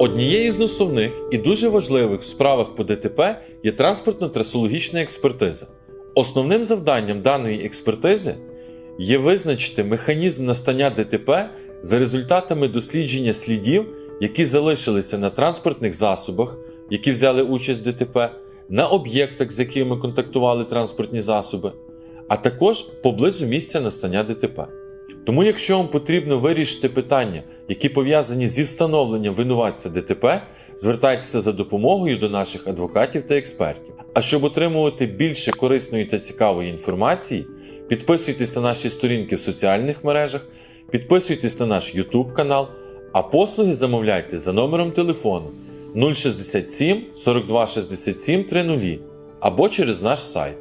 Однією з основних і дуже важливих в справах по ДТП є транспортно-трасологічна експертиза. Основним завданням даної експертизи є визначити механізм настання ДТП за результатами дослідження слідів, які залишилися на транспортних засобах, які взяли участь в ДТП, на об'єктах, з якими контактували транспортні засоби, а також поблизу місця настання ДТП. Тому, якщо вам потрібно вирішити питання, які пов'язані зі встановленням винуватця ДТП, звертайтеся за допомогою до наших адвокатів та експертів. А щоб отримувати більше корисної та цікавої інформації, підписуйтесь на наші сторінки в соціальних мережах, підписуйтесь на наш YouTube канал, а послуги замовляйте за номером телефону 067 42 67 30 або через наш сайт.